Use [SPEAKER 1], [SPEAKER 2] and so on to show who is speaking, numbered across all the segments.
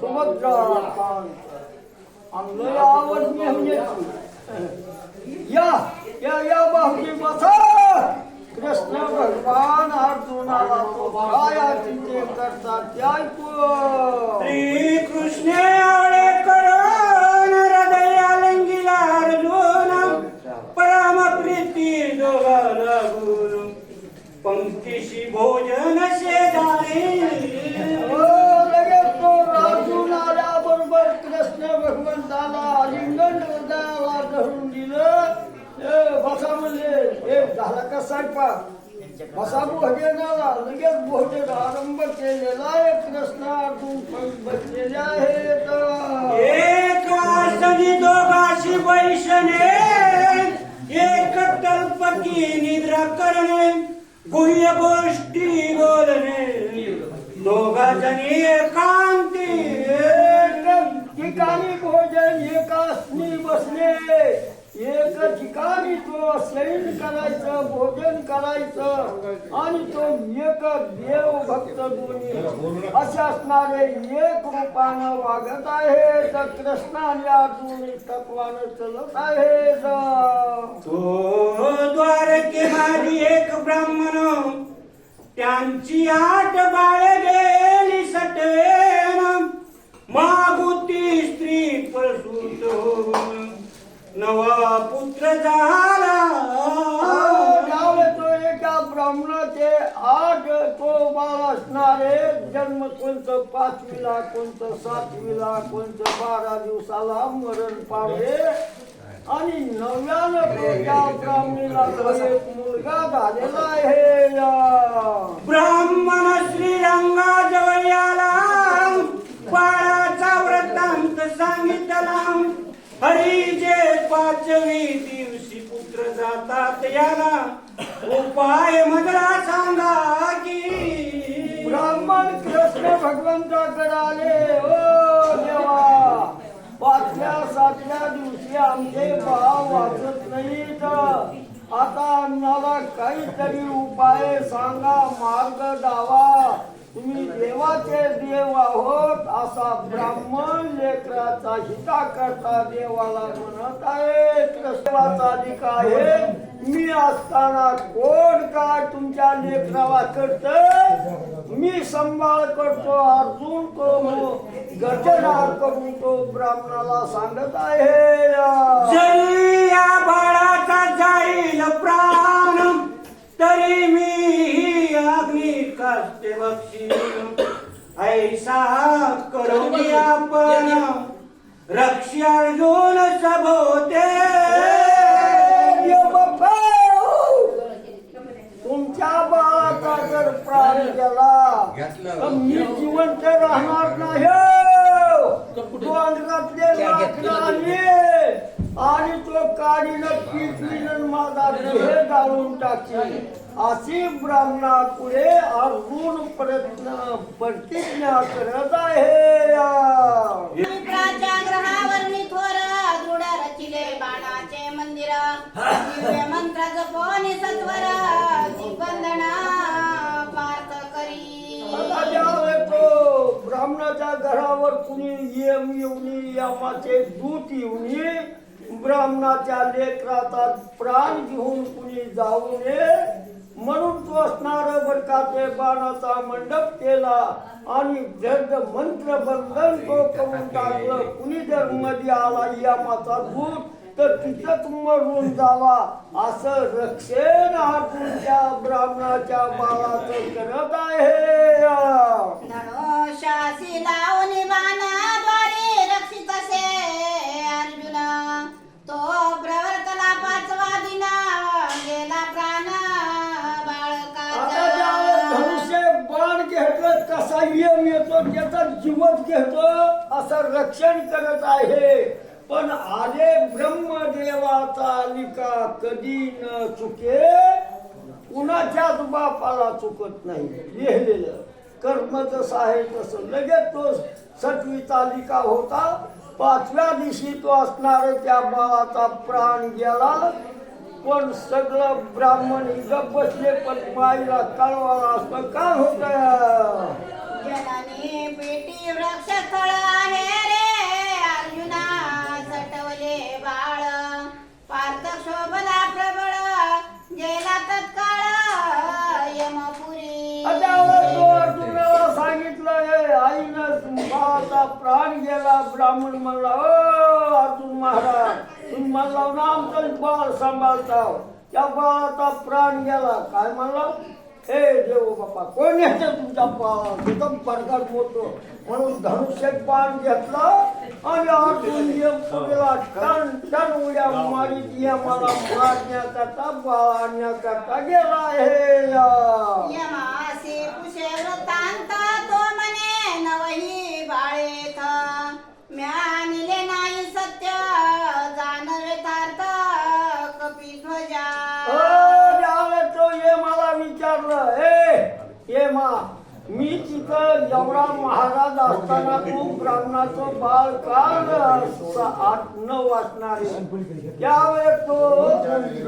[SPEAKER 1] सुभद्रा आवाज में हमने या या या बाहुली बसा कृष्ण भगवान अर्जुनाला तो भाया तिथे करता त्याय को
[SPEAKER 2] श्री कृष्ण आळे करण हृदयालंगीला अर्जुन परम प्रीती जोगा लागू गुरु पंक्तीशी भोजन शेजारी
[SPEAKER 1] हो, लगेच तो अर्जुन आल्याबरोबर कृष्ण भगवंताला लिंगण हृदयाला धरून दिलं ए, बसा म्हणले हे झाला का स्वयंपाक बसा भोजनाला लगेच भोजन आरंभ केलेला आहे. पण बसलेले आहेत.
[SPEAKER 2] एक आसनी दोघाशी बैसणे एक कल्पकी निद्रा करणे. गुह्य गोष्टी बोलणे दोघा जणी एकांती
[SPEAKER 1] एक ठिकाणी भोजन एकासनी बसले. एक ठिकाणी तो शयन करायचं भोजन करायचं आणि तो एक देव भक्त दोन्ही असे असणारे एक रूपानं वागत आहे. तर कृष्णा या दोन्ही तत्वानं चलत आहे.
[SPEAKER 2] तो द्वारके माझी एक ब्राह्मण त्यांची आठ बाळे गेली सटवेन. मागुती स्त्री प्रसूत होऊन नवा पुत्र झाला.
[SPEAKER 1] त्यावेळी तो एका ब्राह्मणाचे आठ तो बाळ असणारे. जन्म कोणतं पाचवीला कोणतं सातवीला कोणतं बारा दिवसाला मरण पावले आणि नव्यानं तो त्या ब्राह्मणीला एक मुलगा झालेला आहे.
[SPEAKER 2] ब्राह्मण श्रीरंगाजवळ आला बाळाचा वृत्तांत सांगितला. हरीचे पाचवी दिवशी पुत्र जातात याला. उपाय मला सांगा की.
[SPEAKER 1] ब्राह्मण कृष्ण भगवंताकडे आले ओ देवा. पाचव्या सातव्या दिवशी आमचे भाव वाचत नाहीत. आता आम्हाला काहीतरी उपाय सांगा मार्ग दावा. तुम्ही देवाचे देव आहोत. असा ब्राह्मण लेकराचा हिता करता देवाला म्हणत आहे कृष्णाचा अधिक आहे मी असताना कोण काय तुमच्या लेकराला करत? मी सांभाळ करतो अर्जुन तो गर्जना करून तो ब्राह्मणाला सांगत आहे.
[SPEAKER 2] या बाळाचा जाईल प्राण तरी मी अग्नि अग्नी काष्टे ऐसा करून आपण रक्षी अर्जुन सभोते
[SPEAKER 1] तुमच्या बाळाचा जर प्राण गेला तर मी जिवंत राहणार नाही तो अंगातले लाकडं आणले आणि तो काडीनं पिटवीनं माझा देह जाळून टाकली अशी ब्राह्मणा पुढे अर्जुन प्रयत्न प्रतिज्ञा करत आहे.
[SPEAKER 3] विप्राच्या ग्रहावर मी थोर दृढ रचिले बाणाचे मंदिर. दिव्य मंत्र जपोनी सत्वर. वंदना पार्थ करी.
[SPEAKER 1] आता ज्यावेळेस तो ब्राह्मणाच्या घरावर कुणी येम येऊनी यमाचे दूत येऊनी ब्राह्मणाच्या लेकराचा प्राण घेऊन कुणी जाऊ नये. म्हणून तो असणार बरकाचे बाणाचा मंडप केला आणि जग मंत्र बंधन तो करून टाकलं. कुणी जर मध्ये आला या यमाचा दूत तर तिथंच मरून जावा. असं रक्षण अर्जुन त्या ब्राह्मणाच्या बाळाचं करत आहे. घेतलं यम येतो त्याचा जीवच घेतो असं रक्षण करत आहे. पण आले ब्रह्मदेवाचा लिका कधी न चुके कुणाच्याच बापाला चुकत नाही. लिहिलेलं कर्म जसं आहे तसं. लगेच तो सटवीचा लिका होता पाचव्या दिवशी तो असणार त्या बाळाचा प्राण गेला. पण सगळं ब्राह्मण गप बसले पण माईला कळवाला असं काय होत?
[SPEAKER 3] जननी पेटी वृक्ष स्थळ आहे रे. अर्जुना सटवले बाळ. पार्थ शोभला प्रबळ. गेला तत्काळ. यमपुरी
[SPEAKER 1] सांगितलं आईनं प्राण गेला ब्राह्मण म्हणला अर्जुन महाराज तुम्ही म्हणला ना आमचं बाळ सांभाळता त्या बाळाचा प्राण गेला. काय म्हणला? हे देव बाप्पा कोण याचं तुमचा बाळा एकदम पडकार मोठं म्हणून धनुष्य पान घेतलं आणि अर्जुन यमपुरीला टन टन उड्या मारीत मला मारण्याकरता बाळण्याकरता गेला हे दौरा महाराज असताना तू ब्राह्मणाचं बाळ का न- आठ न वाचणार. त्यावेळेस तो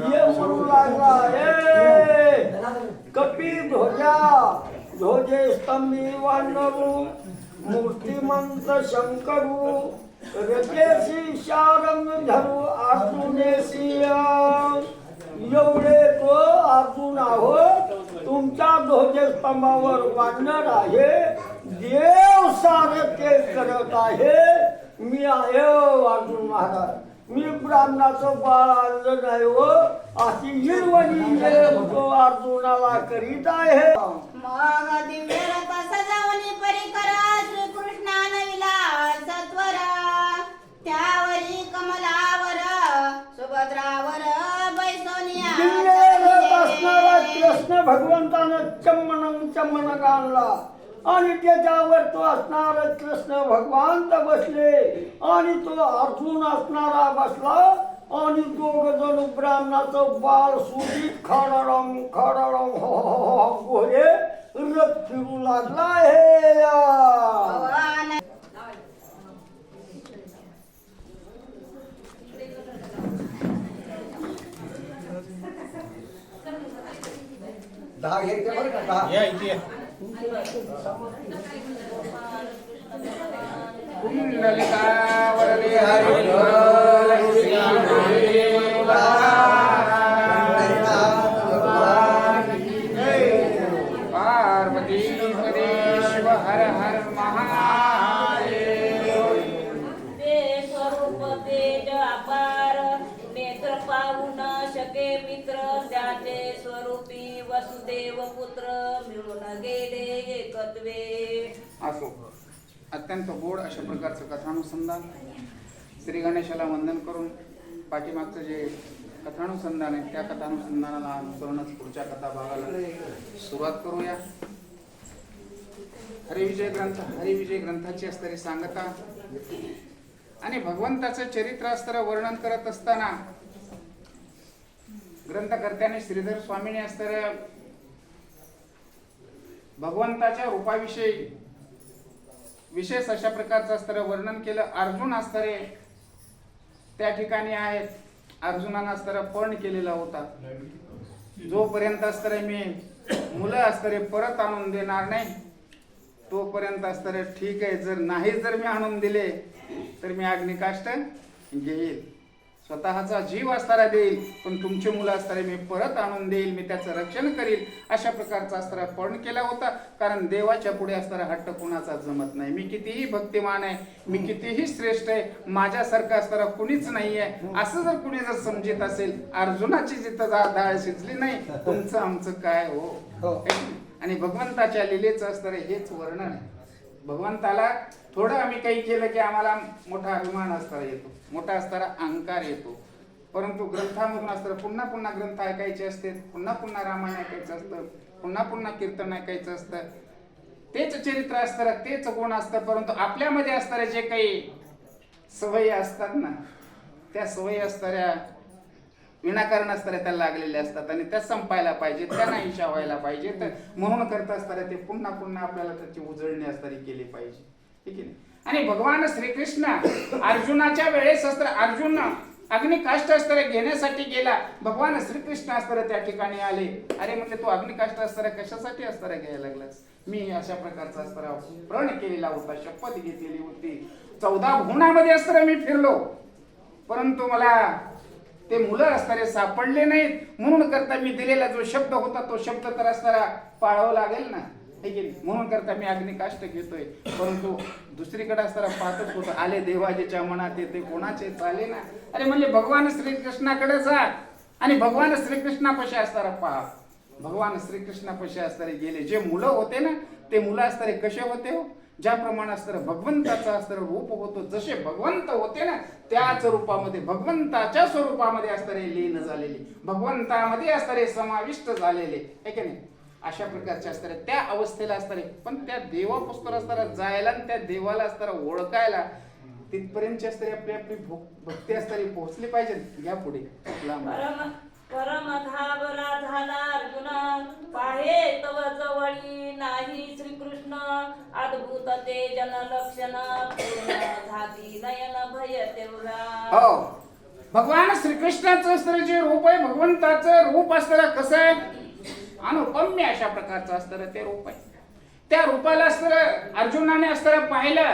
[SPEAKER 1] ये म्हणू लागला ए कपी ध्वजा ध्वजे स्तंभी वांडरू मूर्तिमंत शंकरू रजेशी शारंग धरू अर्जुनेशी एवढे तो अर्जुन आहोत तुमच्या ध्वजस्तंभावर वाढणार आहे. देव सारं ते करत आहे. मी आहे अर्जुन महाराज. मी ब्राह्मणाचं बाळ आणलं नाही हो अशी हिरवणी तो अर्जुनाला करीत आहे.
[SPEAKER 3] त्यावरी कमलावर सुभद्रावर बैसोनिया
[SPEAKER 1] कृष्ण भगवंतानं चम्मन चम्मन आणला आणि त्याच्यावर तो असणार कृष्ण भगवान तर बसले. आणि तो अर्जुन असणारा बसला. आणि दोघ जण ब्राह्मणाचं बाळ सुधीत खडरम खडरम हो, हो, हो, हो रथ फिरू लागला हे
[SPEAKER 4] दहा घ्यायचे बरं का दहा
[SPEAKER 5] या इथे या.
[SPEAKER 6] अत्यंत गोड अशा प्रकारचं कथानुसंधान. श्री गणेशाला वंदन करून पाठीमागचं जे कथानुसंधान आहे त्या कथानुसंधानाला अनुसरूनच पुढच्या कथा भागाला सुरुवात करूया. हरिविजय ग्रंथ हरिविजय ग्रंथाची असणारी सांगता. आणि भगवंताचं चरित्र असताना वर्णन करत असताना ग्रंथकर्त्याने श्रीधर स्वामीने असणाऱ्या भगवंताच्या रूपाविषयी विशेष अशा प्रकारचं अस्त्र वर्णन केलं. अर्जुन असणारे त्या ठिकाणी आहेत. अर्जुनानं अस्त्र पण केलेला होता. जोपर्यंत असणारे मी मुलं असणारे परत आणून देणार नाही तोपर्यंत असणारे ठीक आहे. जर नाही जर मी आणून दिले तर मी अग्निकाष्ट घेईल. स्वतःचा जीव असणारा देईल पण तुमची मुलं असणारे मी परत आणून देईल मी त्याचं रक्षण करील अशा प्रकारचा असणारा पण केला होता. कारण देवाच्या पुढे असणारा हट्ट कुणाचा जमत नाही. मी कितीही भक्तिमान आहे मी कितीही श्रेष्ठ आहे माझ्यासारखं असणारा कुणीच नाही आहे असं जर कुणी जर समजित असेल अर्जुनाची जिथं डाळ शिजली नाही तुमचं आमचं काय हो? आणि भगवंताच्या लिलेचं असणारे हेच वर्णन आहे. भगवंताला थोडं आम्ही काही केलं की आम्हाला मोठा अभिमान असताना येतो मोठा असताना अहंकार येतो. परंतु ग्रंथामधून असताना पुन्हा पुन्हा ग्रंथ ऐकायचे असते पुन्हा पुन्हा रामायण ऐकायचं असतं पुन्हा पुन्हा कीर्तन ऐकायचं असतं. तेच चरित्र असतं तेच गुण असतं परंतु आपल्यामध्ये असणारे जे काही सवयी असतात ना त्या सवयी असणाऱ्या विनाकारण असताना त्याला लागलेले असतात आणि त्या संपायला पाहिजे त्या नाहीशा व्हायला पाहिजे. तर म्हणून करत असताना ते पुन्हा पुन्हा आपल्याला त्याची उजळणी असताना केली पाहिजे. ठीक आहे आणि भगवान श्रीकृष्ण अर्जुनाच्या वेळेस असतं अर्जुन अग्निकाष्ट अस्त्र घेण्यासाठी गेला. भगवान श्रीकृष्ण अस्त्र त्या ठिकाणी आले. अरे म्हणजे तू अग्निकाष्ट अस्त्र कशासाठी अस्त्र घ्यायला लागलास? मी अशा प्रकारचा अस्त्र प्रण केलेला होता शपथ घेतलेली होती. चौदा भुवनामध्ये अस्त्र मी फिरलो. परंतु मला ते मुलं असणारे सापडले नाहीत. म्हणून करता मी दिलेला जो शब्द होता तो शब्द तर असणारा पाळावा लागेल ना? म्हणून करता मी अग्निकाष्ट घेतोय. परंतु दुसरीकडे असताना पाहतच होतो. आले देवाजीच्या मनात येते कोणाचे? चाले ना. अरे म्हणजे भगवान श्रीकृष्णाकडे जा. आणि भगवान श्रीकृष्णापाशी असताना पहा. भगवान श्रीकृष्णापाशी असणारे गेले. जे मुलं होते ना ते मुलं असणारे कसे होते हो? ज्या प्रमाणास्तर भगवंताचा अस्तर रूप होतो जसे भगवंत होते ना त्याच रूपामध्ये भगवंताच्या स्वरूपामध्ये असणारे लीन झालेले. भगवंतामध्ये असणारे समाविष्ट झालेले. आहे की नाही? अशा प्रकारचे असणारे त्या अवस्थेला असणारे पण त्या देवापुस्तर असताना जायला आणि त्या देवाला असताना ओळखायला तिथपर्यंतची असणारी आपली आपली भो- भक्ती असणारी पोहोचली पाहिजे घ्या पुढे. लांब.
[SPEAKER 7] झाला अर्जुन पाहे तव जवळी नाही श्रीकृष्ण अद्भुत ते जन लक्षण झाली नयन भय तेवढा।
[SPEAKER 6] हो. भगवान श्रीकृष्णाचं असणारं जे रूप आहे भगवंताचं रूप असणारं कसं आहे? अनुपम्य अशा प्रकारचं असणारं ते रूप आहे. त्या रूपाला असणारं अर्जुनाने असणारं पाहिलं.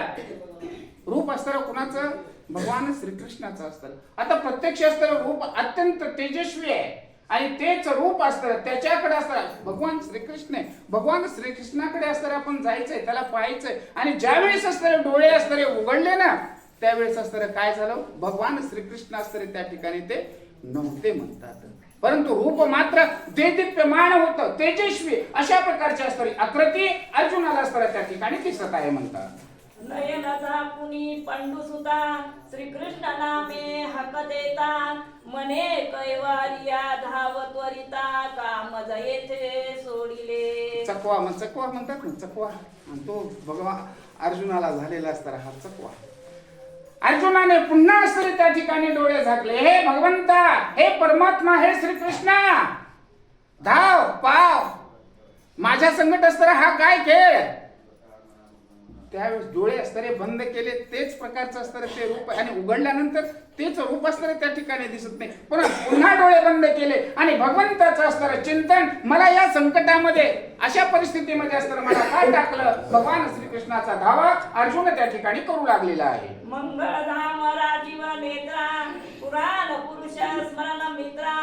[SPEAKER 6] रूप असणारं कुणाचं? भगवान श्रीकृष्णाचं असतं आता प्रत्यक्ष असतं रूप अत्यंत तेजस्वी आहे. आणि तेच रूप असतं त्याच्याकडे असतं भगवान श्रीकृष्ण आहे. भगवान श्रीकृष्णाकडे असणारे आपण जायचंय त्याला पाहायचंय. आणि ज्यावेळेस असणारे डोळे असणारे उघडले ना त्यावेळेस असणारे काय झालं? भगवान श्रीकृष्ण असणारे त्या ठिकाणी ते नव्हते म्हणतात. परंतु रूप मात्र देदीप्यमान होतं तेजस्वी अशा प्रकारचे असणारी अकृती अर्जुनाला असणाऱ्या त्या ठिकाणी दिसत आहे म्हणतात.
[SPEAKER 7] नयन झाकुनी पंडुसुता श्रीकृष्ण नामे हक देता मने कैवारिया धाव त्वरिता काम येथे सोडिले.
[SPEAKER 6] चकवा मग चकवा म्हणतात ना चकवा. आणि तो भगवान अर्जुनाला झालेला असताना हा चकवा. अर्जुनाने पुन्हा असले त्या ठिकाणी डोळे झाकले. हे भगवंता हे परमात्मा हे श्रीकृष्णा. धाव पाव. माझ्या संकट असताना हा काय खेळ? त्यावेळेस डोळे असणारे बंद केले तेच प्रकारचं असणारे ते रूप आणि उघडल्यानंतर तेच रूप असणारे त्या ठिकाणी दिसत नाही. पण पुन्हा डोळे बंद केले आणि भगवंताचं असणारं चिंतन मला या संकटामध्ये अशा परिस्थितीमध्ये असताना मला काय टाकलं? भगवान श्रीकृष्णाचा धावा अर्जुन त्या ठिकाणी करू लागलेला आहे.
[SPEAKER 7] मंगळधाम राजीव पुराण पुरुष स्मरण मित्रा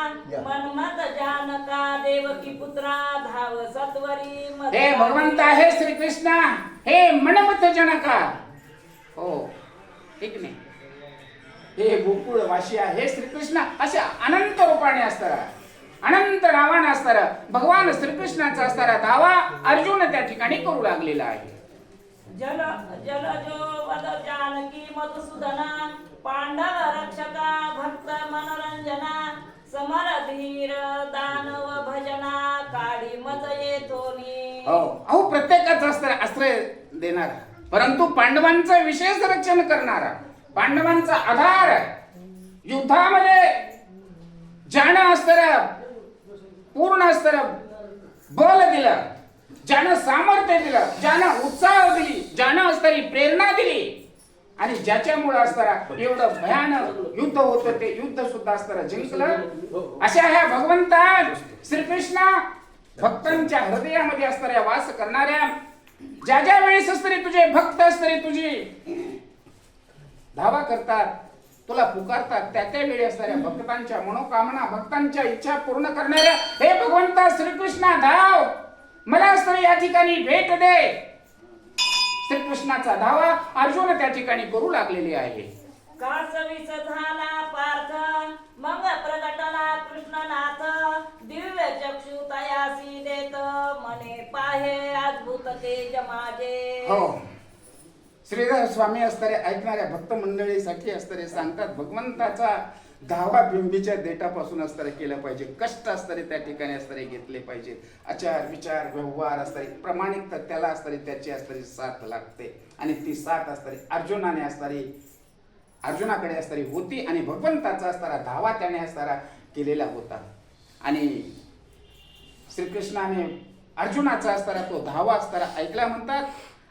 [SPEAKER 7] मनमत जानका देवकी पुत्रा धाव सत्वरी
[SPEAKER 6] हे. भगवंत आहे श्रीकृष्ण. हे मनमत जनका. हो. ठीक नाही हे गोकुळ वाशी आहे हे श्रीकृष्ण. असे अनंत रूपाने असतात. अनंत नावाने असतात. भगवान श्रीकृष्णाचा असणारा धावा अर्जुन त्या ठिकाणी करू लागलेला आहे.
[SPEAKER 7] जल जलजो वद जानकी मधुसूदना पांडव रक्षका भक्त मनोरंजना समर धीर दानव भजना काळी मत येतो
[SPEAKER 6] हो अहो प्रत्येकाच अस्त्र आश्रय देणारा. परंतु पांडवांचं विशेष रक्षण करणारा पांडवांचा आधार युद्धामध्ये ज्यानं असतं पूर्ण अस्तर बल दिलं ज्यानं सामर्थ्य दिलं ज्यानं उत्साह दिली ज्यानं असणारी प्रेरणा दिली आणि ज्याच्यामुळे असताना एवढं भयानक युद्ध होतं ते युद्ध सुद्धा असताना जिंकलं. अशा ह्या भगवंता श्रीकृष्ण भक्तांच्या हृदयामध्ये असणाऱ्या वास करणाऱ्या ज्या ज्या वेळेस असणारे तुझे भक्त असतरी तुझी धावा करतात तुला पुकारतात त्या त्या वेळी असणाऱ्या भक्तांच्या मनोकामना भक्तांच्या इच्छा पूर्ण करणाऱ्या हे भगवंता श्रीकृष्णा धाव. मला असणारी या ठिकाणी भेट दे. श्रीकृष्णाचा धावा अर्जुन त्या ठिकाणी करू लागलेली आहे.
[SPEAKER 7] कासवीस झाला पार्थ मग प्रगटला कृष्णनाथ दिव्य चक्षु तयासी देत मने पाहे अद्भुत तेज माझे.
[SPEAKER 6] हो. श्रीधर स्वामी असणारे ऐकणाऱ्या भक्त मंडळीसाठी असणारे सांगतात भगवंताचा दहावा बिंबीच्या देठापासून असताना केलं पाहिजे. कष्ट असताना त्या ठिकाणी असताना घेतले पाहिजे आचार विचार व्यवहार असताना प्रमाणिक त्याला असताना त्याची असताना साथ लागते. आणि ती साथ असताना अर्जुनाने असणारी अर्जुनाकडे असताना होती आणि भगवंताचा असताना धावा त्याने असताना केलेला होता. आणि श्रीकृष्णाने अर्जुनाचा असताना तो धावा असताना ऐकला म्हणतात.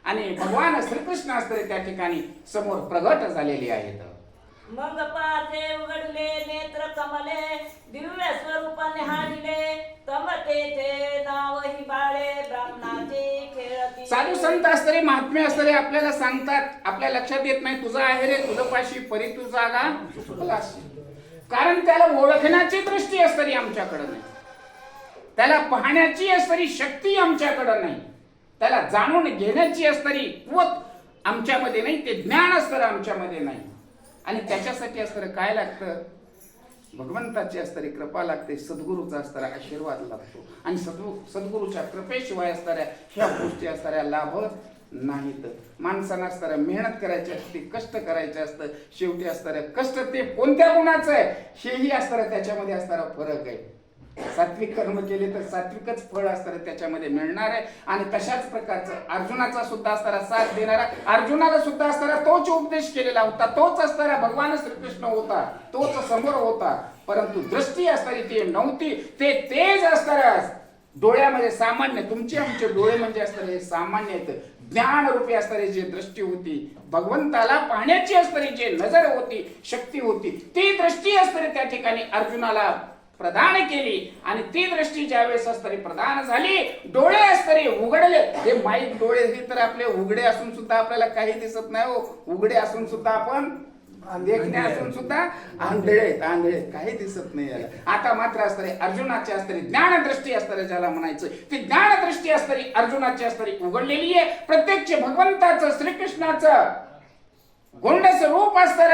[SPEAKER 6] आणि भगवान श्रीकृष्ण असताना त्या ठिकाणी समोर प्रगट झालेले आहेत.
[SPEAKER 7] मग पाथे उघड कमले दिव्य स्वरूपाने हाडिले तम तेथे नाव ही बाळे ब्राह्मणाचे खेळती.
[SPEAKER 6] साधू संत असतरे महात्मे असतरे आपल्याला सांगतात आपल्या लक्षात येत नाही तुझा आहे रे तुझं पाशी परी तू जागा कारण त्याला ओळखण्याची दृष्टी असतरी आमच्याकडे नाही. त्याला पाहण्याची असतरी शक्ती आमच्याकडे नाही. त्याला जाणून घेण्याची असतरी कुवत आमच्यामध्ये नाही ते ज्ञान असतं आमच्यामध्ये नाही. आणि त्याच्यासाठी असतं काय लागतं? भगवंताची असणारी कृपा लागते सद्गुरूचा असणारा आशीर्वाद लागतो. आणि सद्गु सद्गुरूच्या कृपेशिवाय असणाऱ्या ह्या गोष्टी असणाऱ्या लाभत नाहीत. माणसानं असणाऱ्या मेहनत करायची असते कष्ट करायचे असतं शेवटी असणाऱ्या कष्ट ते कोणत्या गुणाचं आहे हेही असणारं त्याच्यामध्ये असणारा फरक आहे. सात्विक कर्म केले तर सात्विकच फळ असताना त्याच्यामध्ये मिळणार आहे. आणि तशाच प्रकारचं अर्जुनाचा सुद्धा असताना साथ देणारा अर्जुनाला सुद्धा असताना तोच उपदेश केलेला होता तोच असताना भगवान श्रीकृष्ण होता तोच समोर होता. परंतु दृष्टी असणारी ती नव्हती ते तेज असताना डोळ्यामध्ये सामान्य तुमचे आमचे डोळे म्हणजे असणारे हे सामान्य आहेत. ज्ञान रूपी असणारी जी दृष्टी होती भगवंताला पाहण्याची असणारी जी नजर होती शक्ती होती ती दृष्टी असणारी त्या ठिकाणी अर्जुनाला प्रदान केली. आणि ती दृष्टी ज्यावेळेस असतरी प्रदान झाली डोळे असतरी उघडले. हे माईक डोळे हे तर आपले उघडे असून सुद्धा आपल्याला काही दिसत नाही हो. उघडे असून सुद्धा आपण देखणे असून सुद्धा आंधळे आंधळे. काही दिसत नाही याला. आता मात्र असतरी अर्जुनाची असतरी ज्ञानदृष्टी असतरी ज्याला म्हणायचं ती ज्ञानदृष्टी असतरी अर्जुनाची असतरी उघडलेली आहे. प्रत्यक्ष भगवंताचं श्रीकृष्णाचं गोंडस रूप असतर.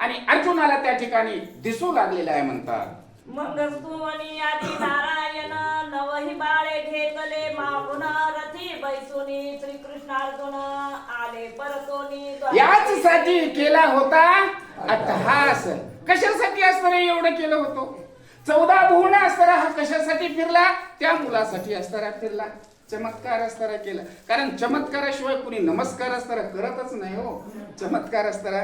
[SPEAKER 6] आणि अर्जुनाला त्या ठिकाणी दिसू लागलेलं आहे म्हणतात.
[SPEAKER 7] मग स्तुवनी आधी नारायण नवही बाळे घेतले मागून रथी बैसुनी श्रीकृष्ण अर्जुन आले परतोनी
[SPEAKER 6] याच साठी केला होता अट्टहास. कशासाठी असताना एवढं केलं होतं? चौदा भुवन असताना हा कशासाठी फिरला? त्या मुलासाठी असताना फिरला. चमत्कार असताना केला. कारण चमत्काराशिवाय कुणी नमस्कार असताना करतच नाही हो. चमत्कार असताना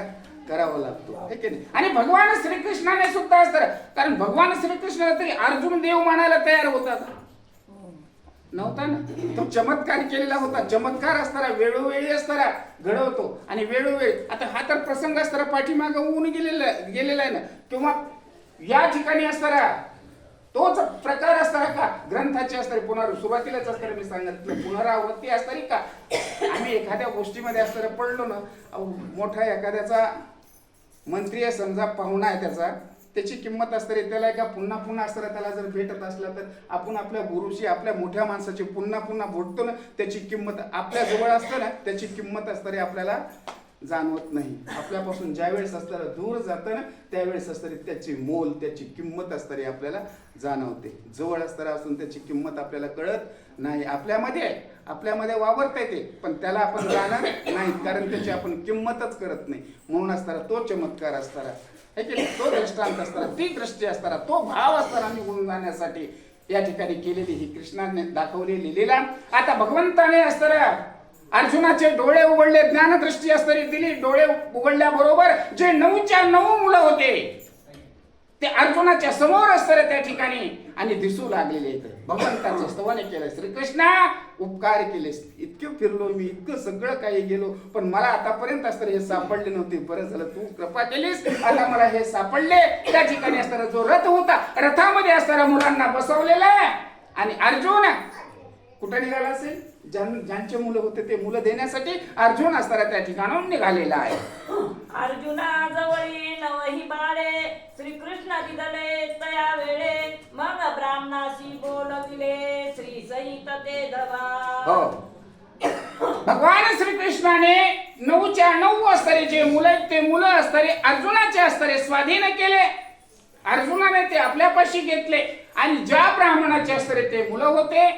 [SPEAKER 6] करावा लागतो आणि भगवान श्रीकृष्णाने सुद्धा असतं कारण भगवान श्रीकृष्णाला तरी अर्जुन देव मानायला तयार होता नव्हता ना? तो चमत्कार केलेला होता. चमत्कार असताना वेळोवेळी असताना घडवतो. आणि वेळोवेळी आता हा तर प्रसंग असताना पाठीमाग होऊन गेलेला गेलेला आहे ना? किंवा या ठिकाणी असताना तोच प्रकार असताना का? ग्रंथाची असणारी पुनर सुरुवातीलाच असताना मी सांगितलं पुनरावृत्ती असणारी का? आम्ही एखाद्या गोष्टीमध्ये असताना पडलो ना मोठा एखाद्याचा मंत्री आहे समजा पाहुणा आहे त्याचा त्याची किंमत असते त्याला एका पुन्हा पुन्हा असताना त्याला जर भेटत असलं तर आपण आपल्या गुरुची आपल्या मोठ्या माणसाची पुन्हा पुन्हा भेटतो ना त्याची किंमत आपल्या जवळ असतं ना त्याची किंमत असणारी आपल्याला जाणवत नाही. आपल्यापासून ज्या वेळेस असताना दूर जातं ना त्यावेळेस असताना त्याची मोल त्याची किंमत असताना आपल्याला जाणवते. जवळ असताना असून त्याची किंमत आपल्याला कळत नाही. आपल्यामध्ये आहे आपल्यामध्ये वावरता येते पण त्याला आपण जाणार नाही कारण त्याची आपण किंमतच करत नाही. म्हणून असताना तो चमत्कार असताना हे की तो दृष्टांत असताना ती दृष्टी असताना तो भाव असताना निघून जाण्यासाठी या ठिकाणी केलेली ही कृष्णाने दाखवलेली लीला. आता भगवंताने असताना अर्जुनाचे डोळे उघडले ज्ञानदृष्टी असतरी दिली. डोळे उघडल्याबरोबर जे नऊच्या नऊ मुलं होते ते अर्जुनाच्या समोर असताना त्या ठिकाणी आणि दिसू लागलेले आहेत. स्तवन केलं. श्रीकृष्णा उपकार केलेस इतके फिरलो मी इतकं सगळं काही गेलो पण मला आतापर्यंत असताना हे सापडले नव्हते. बरं झालं तू कृपा केलीस. आता मला हे सापडले. त्या ठिकाणी असताना जो रथ होता रथामध्ये असताना मुलांना बसवलेला आणि अर्जुन कुठे निघाला असेल? ज्यांचे मुलं होते ते मुलं देण्यासाठी अर्जुन असताना त्या ठिकाणाहून निघालेला आहे.
[SPEAKER 7] अर्जुना जवळी नवही बाळे श्रीकृष्ण दिदले तया वेळे मग ब्राह्मणाशी बोलविले श्री सहित ते
[SPEAKER 6] हो.
[SPEAKER 7] धवा
[SPEAKER 6] भगवान श्रीकृष्णाने नऊच्या नऊ असणारे जे मुलं आहेत ते मुलं असणारे अर्जुनाचे असणारे स्वाधीन केले. अर्जुनाने ते आपल्यापाशी घेतले आणि ज्या ब्राह्मणाचे असणारे ते मुलं होते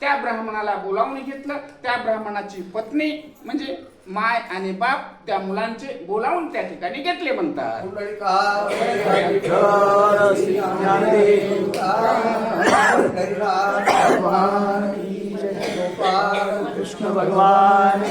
[SPEAKER 6] त्या ब्राह्मणाला बोलावून घेतलं. त्या ब्राह्मणाची पत्नी म्हणजे माय आणि बाप त्या मुलांचे बोलावून त्या ठिकाणी घेतले म्हणतात.
[SPEAKER 1] कृष्ण भगवान